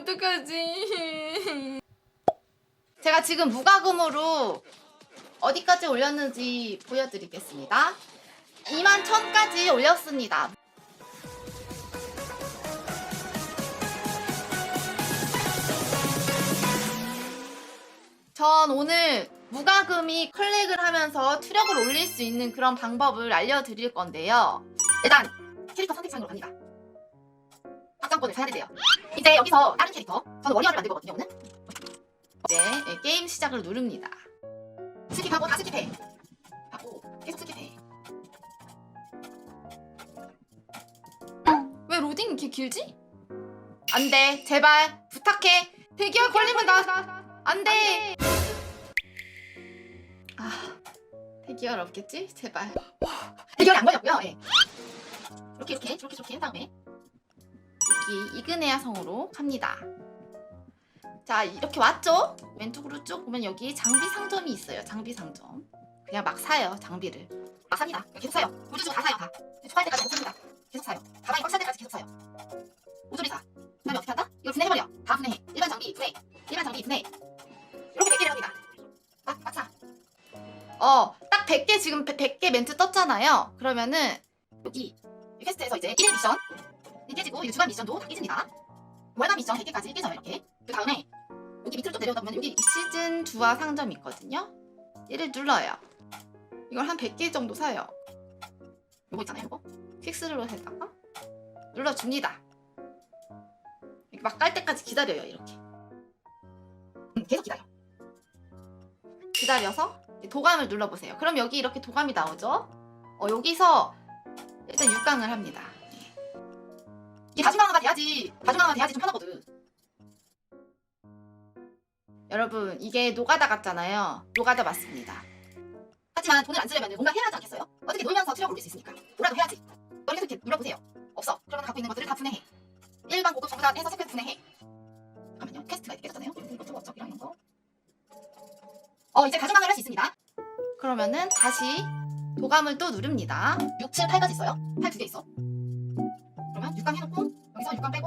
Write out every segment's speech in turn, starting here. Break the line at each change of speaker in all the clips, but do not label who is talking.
어떡하지? 제가 지금 무과금으로 어디까지 올렸는지 보여드리겠습니다. 2만 1000까지 올렸습니다. 전 오늘 무과금이 클릭을 하면서 투력을 올릴 수 있는 그런 방법을 알려드릴 건데요. 일단 캐릭터 선택창으로 갑니다. 확장권을 사야 된대요. 이제 여기서 다른 캐릭터, 저는 워리어를 만들 거거든요, 오늘. 이제 예, 게임 시작을 누릅니다. 스킵하고 다 스킵해. 하고 계속 스킵해. 왜 로딩 이렇게 길지? 안 돼, 제발 부탁해. 대기업 걸리면 나 안 돼. 아, 대기열 없겠지? 제발. 대기열이 안 걸렸고요. 예. 이렇게 이렇게 이렇게 이렇게 한 다음에 여기 이그네아 성으로 갑니다. 자 이렇게 왔죠? 왼쪽으로 쭉 보면 여기 장비 상점이 있어요. 장비 상점. 그냥 막 사요 장비를. 막 삽니다. 계속 사요. 우주주 다 사요 다. 초과할 때까지 계속 삽니다. 계속 사요. 가방이 꽉찰 때까지 계속 사요. 모조리 사. 그다음에 어떻게 한다? 이걸 분해해버려. 다 분해해. 일반 장비 분해. 일반 장비 분해. 이렇게 100개를 합니다. 막, 막 사. 어, 딱 100개 지금 100개 멘트 떴잖아요. 그러면은 여기 이 퀘스트에서 이제 1일 미션 이 깨지고 이제 주간 미션도 다 깨집니다. 월간 미션 100개까지 깨져요 이렇게. 그 다음에 여기 밑으로 좀 내려오다 보면 여기 시즌 2화 상점이 있거든요. 얘를 눌러요. 이걸 한 100개 정도 사요. 요거 있잖아요 요거. 퀵스로 해다가 눌러줍니다. 막 깔 때까지 기다려요 이렇게. 음, 계속 기다려. 기다려서 도감을 눌러보세요. 그럼 여기 이렇게 도감이 나오죠? 어, 여기서 일단 6강을 합니다. 예. 이게 다중 강화가 돼야지, 다중 강화가 돼야지 좀 편하거든. 여러분, 이게 노가다 같잖아요. 노가다 맞습니다. 하지만 돈을 안 쓰려면 뭔가 해야 하지 않겠어요? 어떻게 놀면서 투력을 올릴 수 있으니까. 뭐라도 해야지. 너 계속 이렇게 눌러보세요. 없어. 그러면 갖고 있는 것들을 다 분해해. 일반 고급 전부 다 해서 세트 분해해. 잠깐만요. 퀘스트가 깨졌잖아요. 이것도 업적이랑 이런 거. 어 이제 가중강을 할수 있습니다. 그러면은 다시 도감을 또 누릅니다. 6, 7, 8까지 있어요. 8 두 개 있어. 그러면 6강 해놓고 여기서 6강 빼고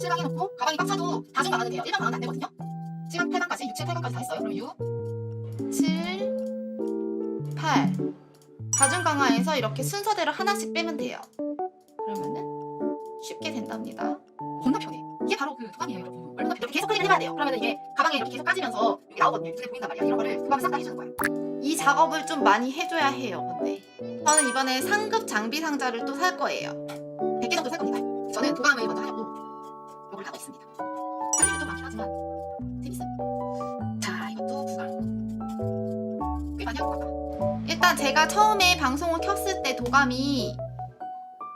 7강 해놓고 가방이 꽉 차도 다중 강화는 돼요. 일반 강화는 안 되거든요. 7강, 8강까지 6, 7, 8강까지 다 했어요. 그럼 6, 7, 8 다중 강화에서 이렇게 순서대로 하나씩 빼면 돼요. 그러면은 쉽게 된답니다. 겁나 편해. 이게 바로 그 도감이에요, 여러분. 얼마나 이렇게 계속 클릭을 해봐야 돼요. 그러면 이게 가방에 이렇게 계속 까지면서 여기 나오거든요. 눈에 보인단 말이야. 이런 거를 도감을 싹다 해주는 거야. 이 작업을 좀 많이 해줘야 해요. 근데 저는 이번에 상급 장비 상자를 또 살 거예요. 저는 도감을 먼저 하려고 이걸 하고 있습니다. 할 일이 좀 많긴 하지만 재밌어요. 자, 이것도 구강. 꽤 많이 할것 같다. 일단 제가 처음에 방송을 켰을 때 도감이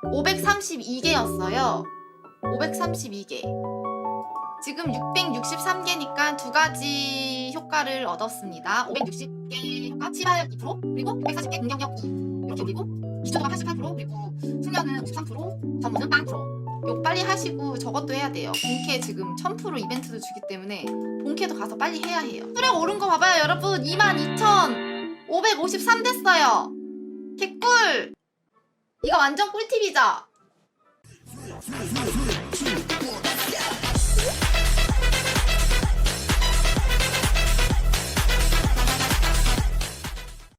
532개였어요. 532개. 지금 663개니까 두 가지 효과를 얻었습니다. 560개 효과, 치발 2% 그리고 140개 공격력 2 이렇게 올리고 기초도가 88% 그리고 숙련은 53% 전문은 0% 이거 빨리 하시고 저것도 해야 돼요. 본캐 지금 1000% 이벤트도 주기 때문에 본캐도 가서 빨리 해야 해요. 수력 오른 거 봐봐요 여러분 22,553 됐어요. 개꿀! 이거 완전 꿀팁이죠?